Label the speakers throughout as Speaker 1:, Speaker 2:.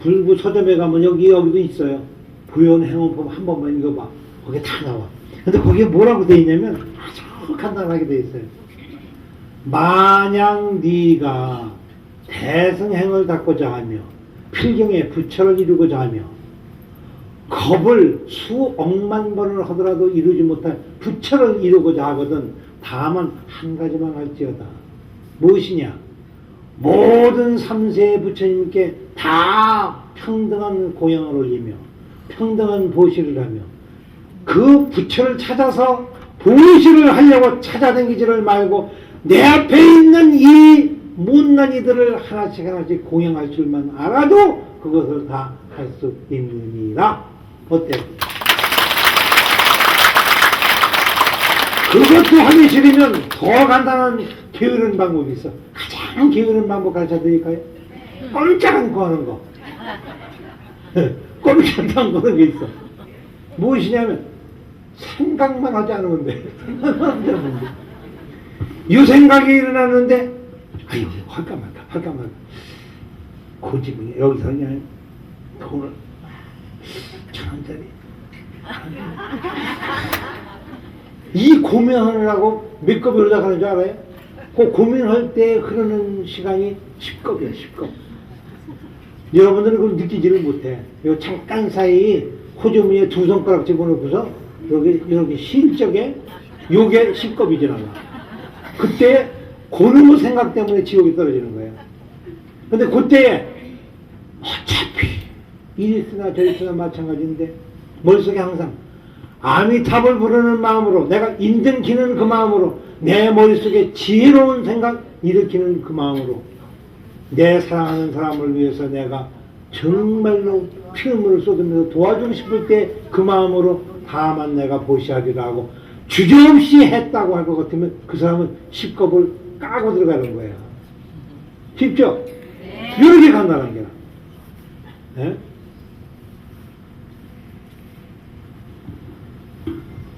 Speaker 1: 불구 서점에 가면 여기 여기도 있어요. 부연 행원법 한 번만 읽어봐. 거기에 다 나와. 근데 거기에 뭐라고 돼 있냐면 아주 간단하게 돼 있어요. 만약 네가 대승행을 닦고자 하며 필경에 부처를 이루고자 하며 겁을 수억만 번을 하더라도 이루지 못할 부처를 이루고자 하거든 다만 한 가지만 할지어다. 무엇이냐? 모든 삼세 부처님께 다 평등한 공양을 올리며 평등한 보시를 하며 그 부처를 찾아서 보시를 하려고 찾아다니지를 말고 내 앞에 있는 이 못난 이들을 하나씩 하나씩 공양할 줄만 알아도 그것을 다 할 수 있느니라. 어때요? 그것도 하기 싫으면 더 간단한 게으른 방법이 있어. 가장 게으른 방법 가르쳐 드릴까요? 꼼짝 않고 하는 거. 꼼짝 않고 하는 게 있어. 무엇이냐면, 생각만 하지 않으면 돼. 생각만 하지 않으면 돼. 이 생각이 일어나는데, 아유, 할까 말까, 할까 말까. 고집이 여기서 그냥 돈을 천 원짜리. 이 고민하느라고 몇 겁이 올라가는 줄 알아요? 그 고민할 때 흐르는 시간이 10겁이야, 10겁. 여러분들은 그걸 느끼지를 못해. 요 잠깐 사이 호주머니에 두 손가락 집어넣고서 여기, 여기 실적에 요게 10겁이 지나가. 그때 고놈의 생각 때문에 지옥이 떨어지는 거예요. 근데 그때 어차피 이리 쓰나 저리 쓰나 마찬가지인데 머릿속에 항상 아미탑을 부르는 마음으로 내가 인정키는 그 마음으로 내 머릿속에 지혜로운 생각 일으키는 그 마음으로 내 사랑하는 사람을 위해서 내가 정말로 피눈물을 쏟으면서 도와주고 싶을 때 그 마음으로 다만 내가 보시하리라 하고 주저없이 했다고 할 것 같으면 그 사람은 십겁을 까고 들어가는 거예요. 쉽죠? 이렇게 간단한 게라. 예?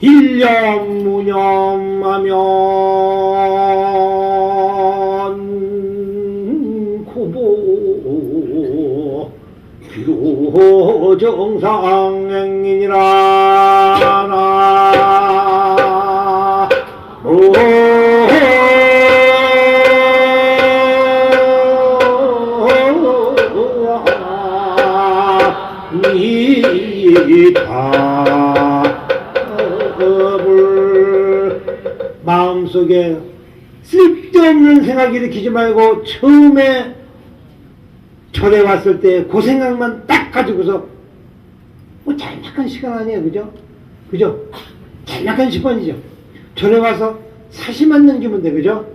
Speaker 1: 일념 무념하면 비로정상행이니라 나 이다을 마음속에 쓸데없는 생각 일으키지 말고 처음에 절에 왔을 때 그 생각만 딱 가지고서 뭐 잘약한 시간 아니에요 그죠? 그죠? 잘약한 시간이죠 절에 와서 사시만 넘기면 돼 그죠?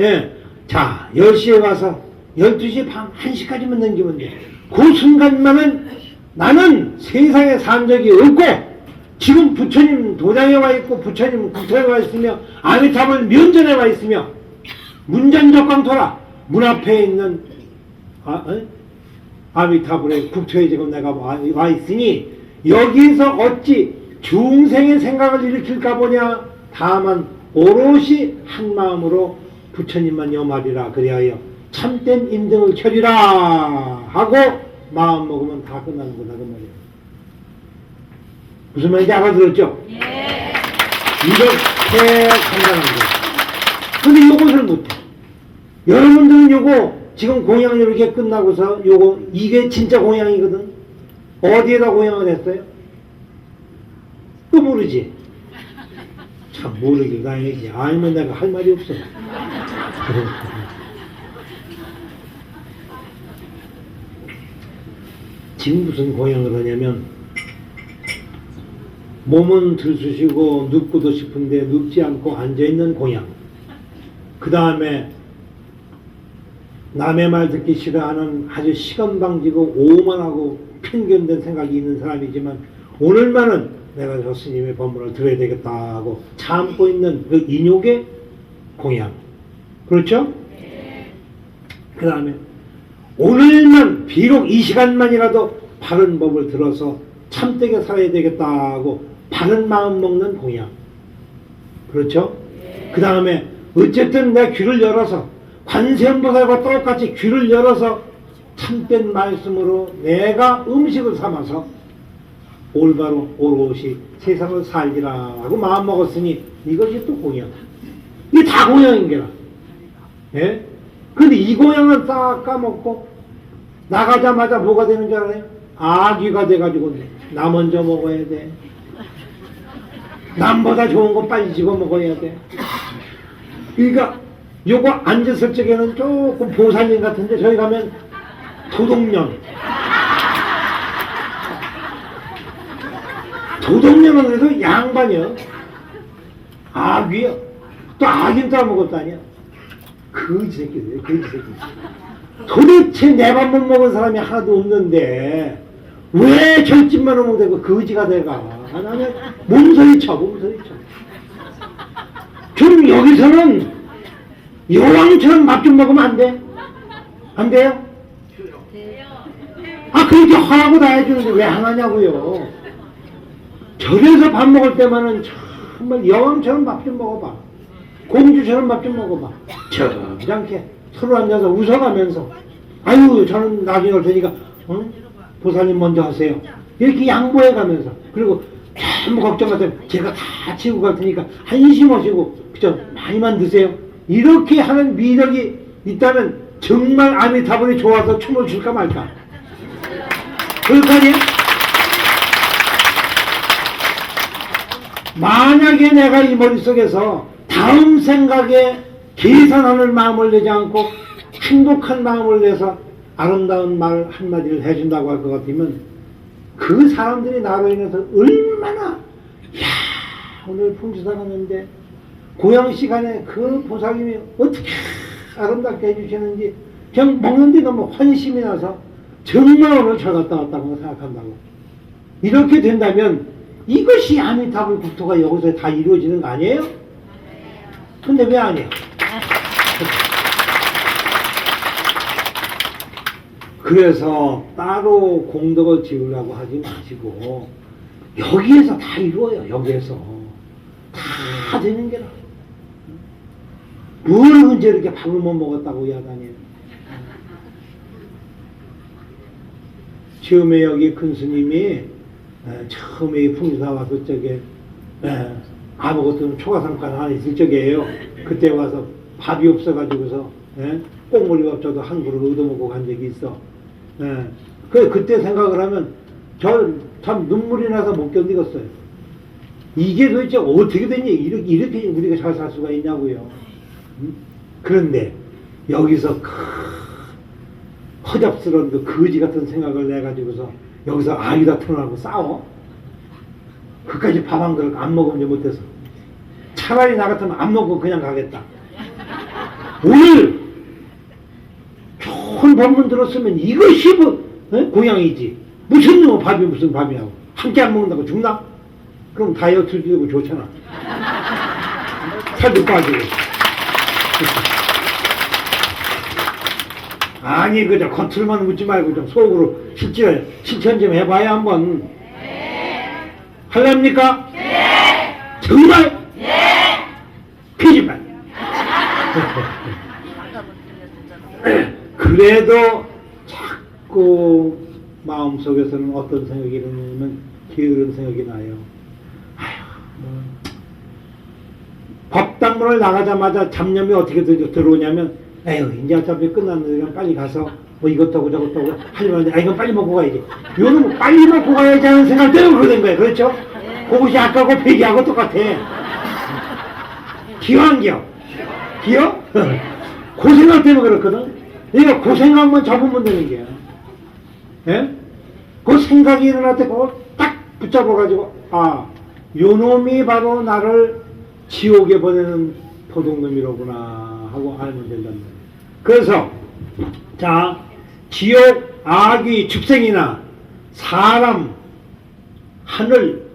Speaker 1: 예. 자 10시에 와서 12시 밤 1시까지만 넘기면 돼그 순간만은 나는 세상에 산 적이 없고 지금 부처님 도장에 와 있고 부처님 국토에 와 있으며 아미탑을 면전에 와 있으며 문전적광토라 문 앞에 있는 아, 어? 아미타불의 국토에 지금 내가 와, 와 있으니 여기서 어찌 중생의 생각을 일으킬까 보냐? 다만 오롯이 한 마음으로 부처님만 염하리라. 그리하여 참된 인등을 켜리라 하고 마음 먹으면 다 끝나는 거다 그 말이에요. 무슨 말인지 알아들었죠? 이렇게 간단한 거예요 근데 이것을 못해. 여러분들은 요거 지금 공양 이렇게 끝나고서 요거 이게 진짜 공양이거든. 어디에다 공양을 했어요? 또 모르지. 참 모르길 다행이지. 아니면 내가 할 말이 없어. 지금 무슨 공양을 하냐면 몸은 들쑤시고 눕고도 싶은데 눕지 않고 앉아있는 공양. 그 다음에 남의 말 듣기 싫어하는 아주 시건방지고 오만하고 편견된 생각이 있는 사람이지만 오늘만은 내가 저 스님의 법문을 들어야 되겠다 하고 참고 있는 그 인욕의 공양. 그렇죠? 그 다음에 오늘만 비록 이 시간만이라도 바른 법을 들어서 참되게 살아야 되겠다 하고 바른 마음 먹는 공양. 그렇죠? 그 다음에 어쨌든 내 귀를 열어서 관세음보살과 똑같이 귀를 열어서 참된 말씀으로 내가 음식을 삼아서 올바로 오롯이 세상을 살리라 하고 마음먹었으니 이것이 또 공양. 이게 다 공양인 게라. 예? 근데 이 공양은 싹 까먹고 나가자마자 뭐가 되는 줄 알아요? 아귀가 돼가지고 나 먼저 먹어야 돼. 남보다 좋은 거 빨리 집어 먹어야 돼. 그러니까 요거 앉았을 적에는 조금 보살님 같은데 저희 가면 도둑년. 도둑년은 그래도 양반이요. 악이요. 또 악인 또 아무것도 아니야. 거지 새끼들, 거지 새끼들. 도대체 내 밥 못 먹은 사람이 하나도 없는데 왜 결집만 하면 되고 거지가 돼가? 나는 몸서리 쳐, 몸서리 쳐. 좀 여기서는 여왕처럼 밥 좀 먹으면 안 돼? 안 돼요? 아, 그렇게 하라고 다 해주는데 왜 안 하냐고요? 절에서 밥 먹을 때만은 정말 여왕처럼 밥 좀 먹어봐. 공주처럼 밥 좀 먹어봐. 점잖게 서로 앉아서 웃어가면서 아유 저는 나중에 올 테니까 응? 보살님 먼저 하세요. 이렇게 양보해 가면서 그리고 아무 걱정 마세요. 제가 다 치우고 갈 테니까 한심 하시고 그죠 많이만 드세요. 이렇게 하는 미덕이 있다면 정말 아미타불이 좋아서 춤을 출까 말까. 아니에요? 만약에 내가 이 머릿속에서 다음 생각에 계산하는 마음을 내지 않고 행복한 마음을 내서 아름다운 말 한마디를 해준다고 할 것 같으면 그 사람들이 나로 인해서 얼마나 야 오늘 풍주사 갔는데 고향 시간에 그 보살님이 어떻게 아름답게 해주시는지 그냥 먹는데 너무 환심이 나서 정말 오늘 잘 갔다 왔다고 생각한다고 이렇게 된다면 이것이 아미타불 국토가 여기서 다 이루어지는 거 아니에요? 근데 왜안 해요? 그래서 따로 공덕을 지으려고 하지 마시고 여기에서 다 이루어요. 여기에서 다 되는 게라. 뭘 언제 이렇게 밥을 못 먹었다고 야단이에요. 처음에 여기 큰 스님이 에, 처음에 이 풍사 와서 저게 에, 아무것도 초가상관 하나 있을 적이에요. 그때 와서 밥이 없어가지고서 에, 꽁물밥 저도 한 그릇 얻어먹고 간 적이 있어. 예. 그 그때 생각을 하면 저 참 눈물이 나서 못 견디겠어요. 이게 도대체 어떻게 됐냐 이렇게 이렇게 우리가 잘 살 수가 있냐고요. 음? 그런데 여기서 크 허접스러운 그 거지 같은 생각을 내 가지고서 여기서 아이다 터나고 싸워. 그까지 밥 한 그릇 안 먹으면 못해서 차라리 나 같으면 안 먹고 그냥 가겠다. 오늘 좋은 법문 들었으면 이것이 뭐 에? 고향이지 무슨 놈의 밥이 무슨 밥이냐고 함께 안 먹는다고 죽나? 그럼 다이어트 되고 좋잖아 살도 빠지고 아니 그저 겉으로만 묻지 말고 좀 속으로 실제 실천 좀 해봐야 한번 할랍니까? 정말? 거짓말 그래도 자꾸 마음속에서는 어떤 생각이 드냐면 게으른 생각이 나요. 아휴, 뭐. 법당문을 나가자마자 잡념이 어떻게 들- 들어오냐면 에휴 이제 어차피 끝났는데 그냥 빨리 가서 뭐 이것도 하고 저것도 하고 하려면 아 이건 빨리 먹고 가야지 요놈 빨리 먹고 가야지 하는 생각 때문에 된 거예요 그렇죠? 그것이 아까고 폐기하고 똑같아 기왕기요 기요? 그 생각 때문에 그렇거든 그러니까 그 생각만 잡으면 되는 게야 예? 그 생각이 일어날 때 그걸 딱 붙잡아가지고 아 요놈이 바로 나를 지옥에 보내는 도둑놈이로구나 하고 알면 된단 말이에요. 그래서 자 지옥 아기 축생이나 사람 하늘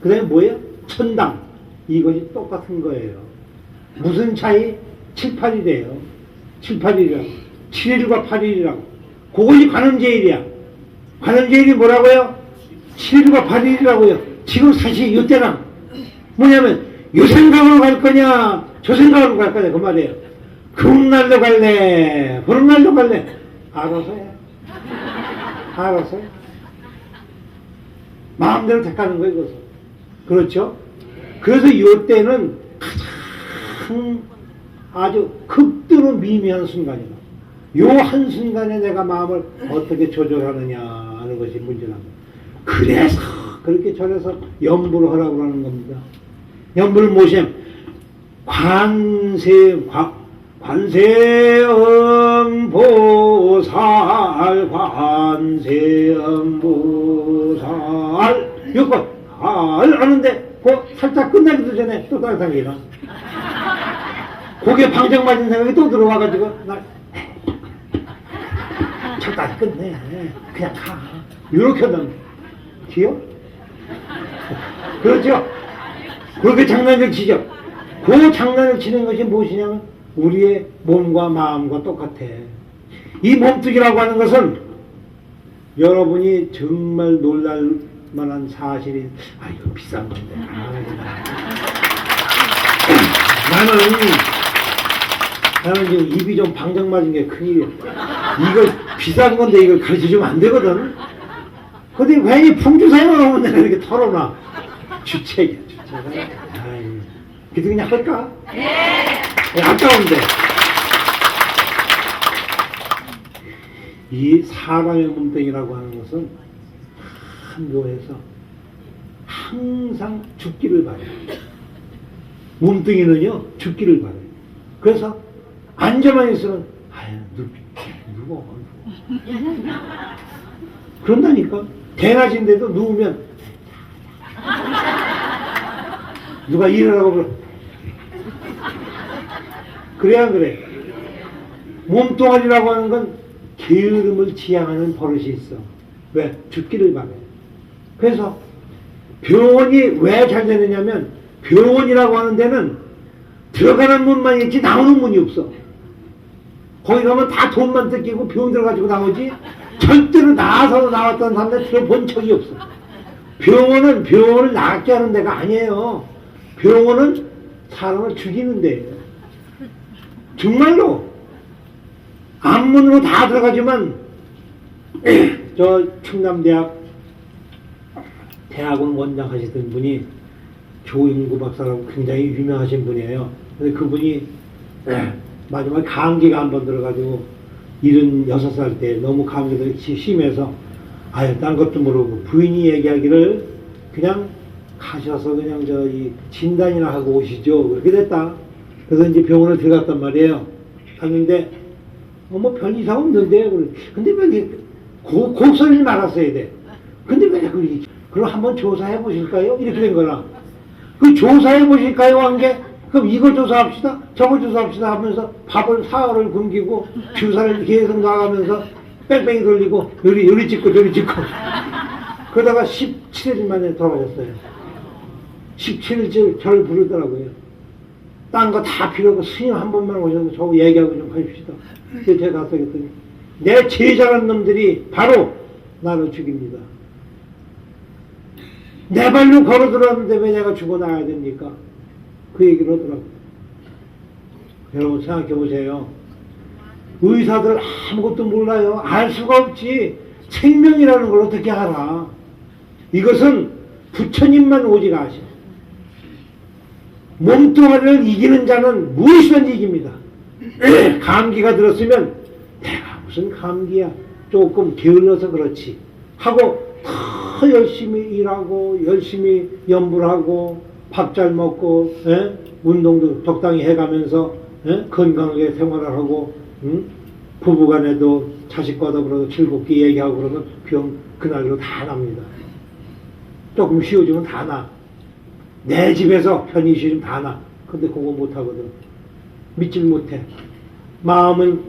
Speaker 1: 그 다음에 뭐예요? 천당. 이것이 똑같은 거예요. 무슨 차이? 7, 8일이에요. 7, 8일이라고. 7일과 8일이라고. 그것이 관음제일이야. 관음제일이 뭐라고요? 7일과 8일이라고요. 지금 사실 이때랑. 뭐냐면 요 생각으로 갈 거냐 저 생각으로 갈 거냐 그 말이에요 그런 날로 갈래 그런 날로 갈래 알아서 해 알았어요? 마음대로 택하는 거예요, 그것은. 그렇죠? 그래서 이때는 가장 아주 극도로 미미한 순간이다. 요 한 순간에 내가 마음을 어떻게 조절하느냐 하는 것이 문제랍니다. 그래서 그렇게 절에서 염불을 하라고 하는 겁니다. 염불 모심 관세 관 관세음 보살 관세음 보살 이거 알 하는데 그 살짝 끝나기도 전에 또 다른 생각이 나. 고개 방정 맞은 생각이 또 들어와가지고 나 적당히 끝내 그냥 가 이렇게 하면 기어? 그렇죠? 그렇게 장난을 치죠. 그 장난을 치는 것이 무엇이냐면 우리의 몸과 마음과 똑같아. 이 몸뚱이라고 하는 것은 여러분이 정말 놀랄 만한 사실이 아 이거 비싼 건데. 아, 나는 나는 지금 입이 좀 방정 맞은 게 큰일이야. 이거 비싼 건데 이걸 가르쳐 주면 안 되거든. 근데 괜히 풍주사용을 하면 내가 이렇게 털어놔. 주책이야, 주책. 그래도 그냥 할까? 네. 아까운데. 이 사람의 몸뚱이라고 하는 것은 한 묘해서 항상 죽기를 바래요. 몸뚱이는요, 죽기를 바래요. 그래서 앉아만 있으면, 아유, 누, 누워, 누워. 그런다니까. 대낮인데도 누우면, 누가 일어나고 그래. 그래, 안 그래? 몸뚱아리라고 하는 건 게으름을 지향하는 버릇이 있어. 왜? 죽기를 바래. 그래서 병원이 왜 잘 되느냐면 병원이라고 하는 데는 들어가는 문만 있지 나오는 문이 없어. 거기 가면 다 돈만 뜯기고 병원 들어가지고 나오지 절대로 나와서 나왔던 사람들 들어본 적이 없어. 병원은 병원을 낫게 하는 데가 아니에요. 병원은 사람을 죽이는 데예요. 정말로 앞문으로 다 들어가지만 저 충남대학 대학원 원장 하시던 분이 조인구 박사라고 굉장히 유명하신 분이에요. 근데 그분이 마지막에 감기가 한 번 들어가지고 76살 때 너무 감기가 심해서 아유 딴 것도 모르고 부인이 얘기하기를 그냥 가셔서 그냥 저 이 진단이나 하고 오시죠 그렇게 됐다. 그래서 이제 병원을 들어갔단 말이에요. 갔는데 어, 뭐별 이상 없는데 그래. 근데 왜 곡소리를 말았어야 돼. 근데 왜 이렇게 그럼 한번 조사해 보실까요? 이렇게 된 거라. 그 조사해 보실까요? 한 게 그럼 이거 조사합시다. 저거 조사합시다 하면서 밥을 사흘을 굶기고 주사를 계속 나가면서 뺑뺑이 돌리고 요리 요리 찍고 저리 찍고 그러다가 17일 만에 돌아가셨어요. 17일째 저를 부르더라고요. 딴 거 다 필요 없고 스님 한 번만 오셔서 저거 얘기하고 좀 하십시다. 그래서 제가 가서 그랬더니 내 제자란 놈들이 바로 나를 죽입니다. 내 발로 걸어 들어왔는데 왜 내가 죽어 나야 됩니까? 그 얘기를 하더라고요. 여러분 생각해 보세요. 의사들 아무것도 몰라요. 알 수가 없지. 생명이라는 걸 어떻게 알아? 이것은 부처님만 오직 아셔. 몸뚱아리를 이기는 자는 무엇이든지 이깁니다. 감기가 들었으면 내가 무슨 감기야. 조금 게을러서 그렇지. 하고 더 열심히 일하고 열심히 연불하고 밥 잘 먹고 예? 운동도 적당히 해가면서 예? 건강하게 생활을 하고 응? 부부간에도 자식과도 그러고 즐겁게 얘기하고 그러면 병 그날로 다 납니다. 조금 쉬어주면 다 나. 내 집에서 편히 쉬면 다 나. 근데 그거 못하거든. 믿질 못해. 마음은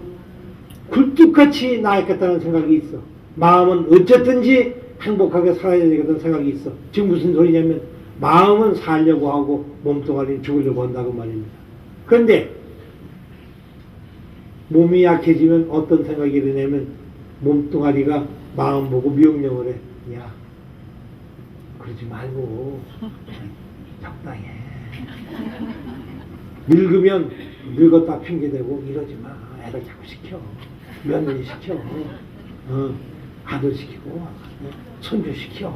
Speaker 1: 굴뚝같이 나있겠다는 생각이 있어. 마음은 어쨌든지 행복하게 살아야 되겠다는 생각이 있어. 지금 무슨 소리냐면 마음은 살려고 하고 몸뚱아리는 죽으려고 한다고 말입니다. 그런데 몸이 약해지면 어떤 생각이 드냐면 몸뚱아리가 마음 보고 명령을 해. 야, 그러지 말고 적당히 해. 늙으면 늙었다 핑계대고 이러지 마. 애들 자꾸 시켜. 며느리 시켜. 어. 아들 시키고 손주 시켜.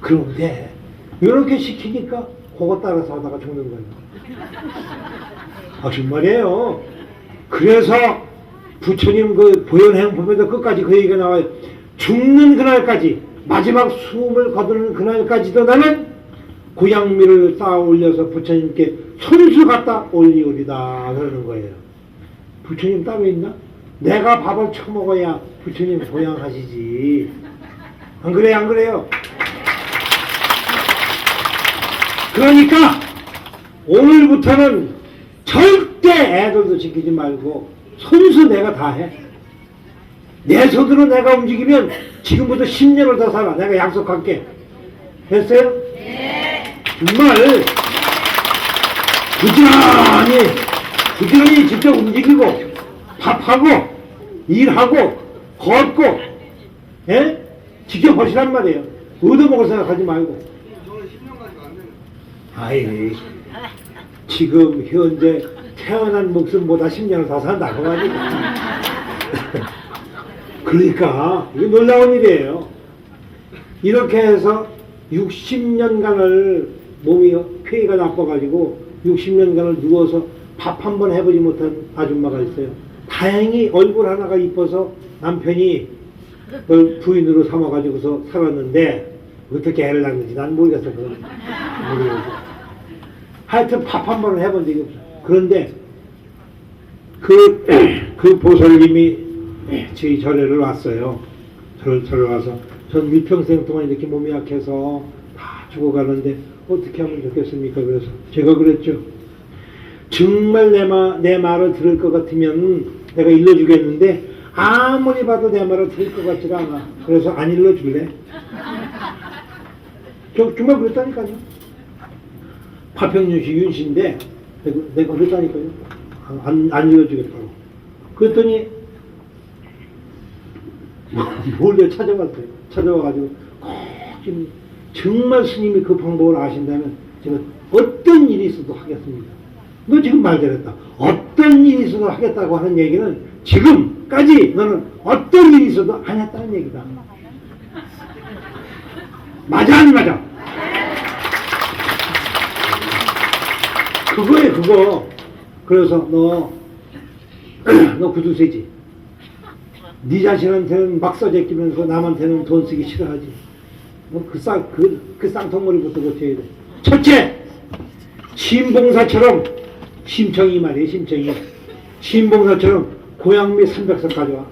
Speaker 1: 그런데 이렇게 시키니까 그거 따라서 하다가 죽는 거예요. 아 정말이에요. 그래서 부처님 그 보현행 보면서 끝까지 그 얘기가 나와요. 죽는 그날까지 마지막 숨을 거두는 그날까지도 나는 고향미를 쌓아 올려서 부처님께 손수 갖다 올리오리다 그러는 거예요. 부처님 따로 있나? 내가 밥을 처먹어야 부처님 보양하시지. 안 그래요? 안 그래요? 그러니까 오늘부터는 절대 애들도 지키지 말고 손수 내가 다 해. 내 손으로 내가 움직이면 지금부터 10년을 더 살아. 내가 약속할게. 됐어요? 네. 정말 부지런히 부지런히 직접 움직이고 밥하고 일하고 걷고 예? 지켜보시란 말이에요. 얻어먹을 생각하지 말고. 아이 지금 현재 태어난 목숨보다 10년을 더 산다 그 말이야. 그러니까 이게 놀라운 일이에요. 이렇게 해서 60년간을 몸이 폐가 나빠가지고 60년간을 누워서 밥 한 번 해보지 못한 아줌마가 있어요. 다행히 얼굴 하나가 이뻐서 남편이 부인으로 삼아가지고서 살았는데 어떻게 애를 낳는지 난 모르겠어 모르겠어. 하여튼 밥 한 번을 해본 적이 없어. 그런데 그, 그 보살님이 저희 절에를 왔어요. 절, 절에 와서 전 일평생 동안 이렇게 몸이 약해서 다 죽어가는데 어떻게 하면 좋겠습니까? 그래서 제가 그랬죠. 정말 내, 마, 내 말을 들을 것 같으면 내가 일러주겠는데 아무리 봐도 내 말을 들을 것 같지가 않아. 그래서 안 일러줄래? 저 정말 그랬다니까요. 파평윤 씨 윤씨인데 내가, 내가 그랬다니까요. 안, 안 일러주겠다고. 그랬더니 몰래 찾아왔어요. 찾아와가지고 꼭 지금 정말 스님이 그 방법을 아신다면 제가 어떤 일이 있어도 하겠습니다. 너 지금 말 잘했다. 어떤 일이 있어도 하겠다고 하는 얘기는 지금까지 너는 어떤 일이 있어도 안 했다는 얘기다. 맞아 안 맞아? 그거에 그거. 그래서 너, 너 구두쇠지. 네 자신한테는 막 써제끼면서 남한테는 돈 쓰기 싫어하지. 너그 쌍, 그, 그 쌍통머리부터 고쳐야 돼. 첫째, 신봉사처럼, 심청이 말이에요, 심청이. 신봉사처럼 고향미 300석 가져와.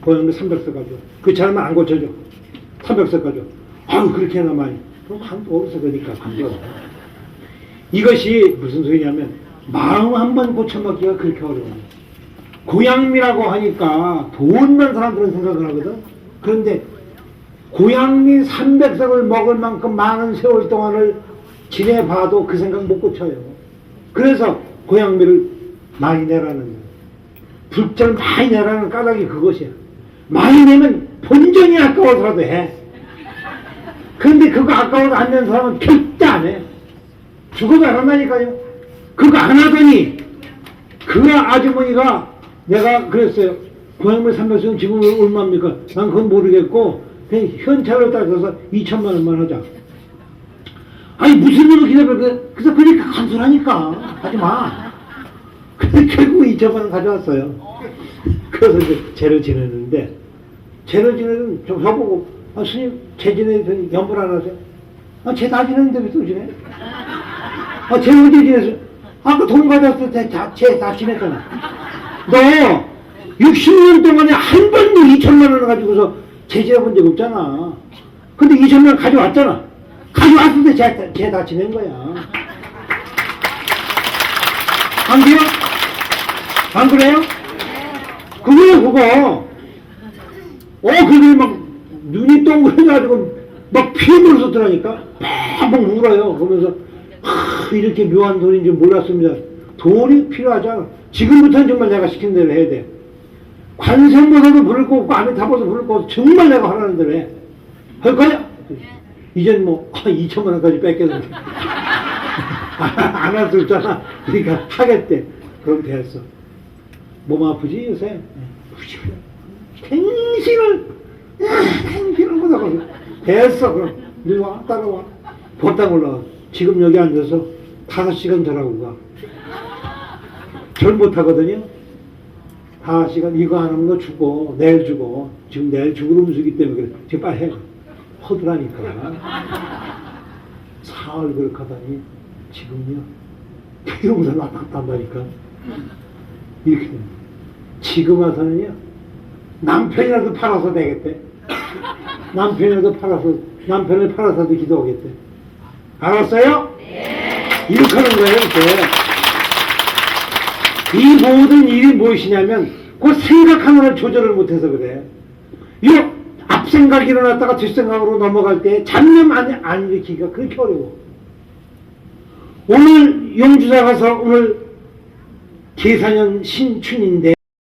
Speaker 1: 고향미 300석 가져와. 그 사람은 안 고쳐줘. 300석 가져와. 아유, 그렇게 해나 많이. 그럼 한, 어디서 그러니까, 감겨. 이것이 무슨 소리냐면, 마음 한 번 고쳐먹기가 그렇게 어려워요. 고향미라고 하니까 돈만 사람들은 생각을 하거든. 그런데 고향미 300석을 먹을 만큼 많은 세월 동안을 지내봐도 그 생각 못 고쳐요. 그래서 고향미를 많이 내라는 거예요. 불절 많이 내라는 까닭이 그것이야. 많이 내면 본전이 아까워서라도 해. 그런데 그거 아까워서 안 낸 사람은 절대 안 해. 죽어도 안 한다니까요. 그거 안 하더니 그 아주머니가 내가 그랬어요. 고향물 300원 지금 얼마입니까? 난 그건 모르겠고 현찰로 따져서 2천만 원만 하자. 아니 무슨 일을 기다려 그- 그래서 그러니까 간소하니까 하지 마. 근데 결국 2천만 원 가져왔어요. 그래서 이제 죄를 지내는데 죄를 지내는 저 저보고 아 스님 죄 지내더니 연불 안 하세요? 아죄다 지냈는데 왜 또 지내? 아죄 언제 지냈어요? 아까 돈 가져왔을 때죄다 지냈잖아. 너 60년 동안에 한 번도 2천만 원을 가지고서 제재해 본 적 없잖아. 근데 2천만 원 가져왔잖아. 가져왔을 때쟤다 지낸 거야. 안 그래요? 안 그래요? 그거야 그거. 어 그게 막 눈이 동그래가지고 막 피눈물 쏟더라니까. 막 울어요. 그러면서 하, 이렇게 묘한 돈인 줄 몰랐습니다. 돈이 필요하잖아. 지금부터는 정말 내가 시킨 대로 해야 돼. 관세음보다도 부를 거 없고 아미타보도 부를 거 없고 정말 내가 하라는 대로 해. 할 거야? 이젠 뭐 아, 2천만 원까지 뺏겼는데 안할수 없잖아. 그러니까 하겠대. 그럼 됐어. 몸 아프지 요새? 비는 거다 그래. 됐어 그럼 이리 와 따라와 법당 올라와 지금 여기 앉아서 다섯 시간 자라고 가. 절 못하거든요. 다섯 시간 이거 안 하면 너 죽어. 내일 죽어. 지금 내일 죽을 음수기 때문에 그래. 지금 빨리 해 허드라니까. 사흘 그렇게 하다니 지금요? 피로보다 나탔단다니까. 이렇게 됩니다. 지금 와서는요 남편이라도 팔아서 되겠대. 남편이라도 팔아서 남편을 팔아서도 기도하겠대. 알았어요? 이렇게 하는 거예요 이렇게 이 모든 일이 무엇이냐면 그 생각 하나를 조절을 못해서 그래. 이 앞생각이 일어났다가 뒷생각으로 넘어갈 때 잡념 안, 안 일으키기가 그렇게 어려워. 오늘 용주사 가서 오늘 계사년 신춘인데